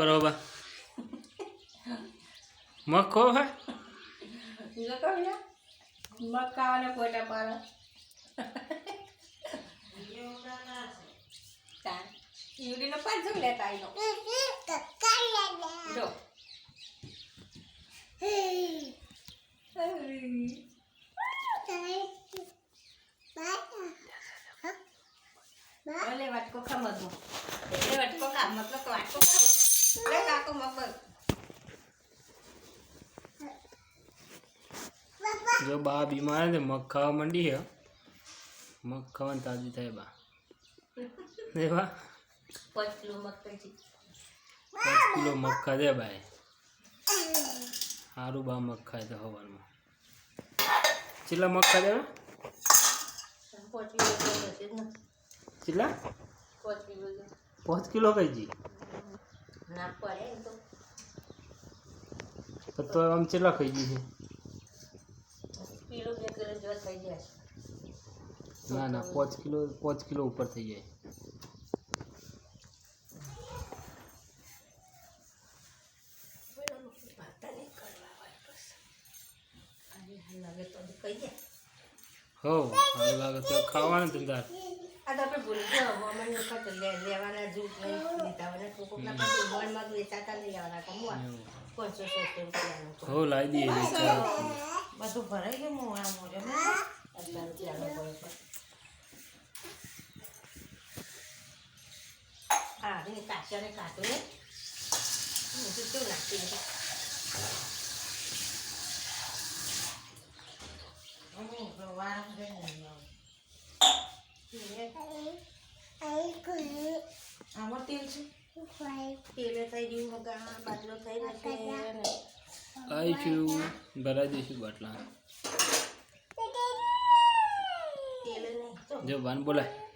કરો બા. મખો હે મકાવાના ફોટા પાડો. તાર યુરીનો પાંચસો લેતા આવીનો જો. ઓલે વાટકો ખમતો એટલે વાટકો ખા મતલબ વાટકો ખાવો લે કાકો મકર જો બા બીમાર છે મગ ખાવા માંડી છે મગ ખાવાની તાજી થાય બા ને બા પાંચ કિલો મકર છે પાંચ કિલો મગ ખાધે બાય સારું બા મગ ખાય તો હવારમાં કેટલા મગ ખાધે બા પાંચ કિલો તો હશે જ ને કેટલા પાંચ કિલો તો પાંચ કિલો કઈ જી તો તો આમ કેટલા ખાઈ ગઈ છે કિલો બે કિલો જેવા થઈ જાય ના ના પાંચ કિલો પાંચ કિલો ઉપર થઈ જાય લાગે તો કહી દે હો સારું લાગે તો ખાવાનું ધંધા આ તો આપણે ભૂલી ગયો મમ્મી વખત લે લેવાના જૂથ નહીં લીધા હોય કોકો ના પાસે મોલમાં તો વેચાતા લઈ આવવાના કમવા પાંચસો સસ્તો રૂપિયાનું હો લાવી દઈએ બધું ભરાઈ ગયું હું આ મોરે અત્યારે રૂપિયાનો હા એને કાઢો ને હું તો કેવું નાખી દઉં આમાં તેલ છે? તેલે થઈ ગયું વગા બાટલો થઈ નાખે આવીશું ભરાઈ દઈશું બાટલા. જો. બોલાય.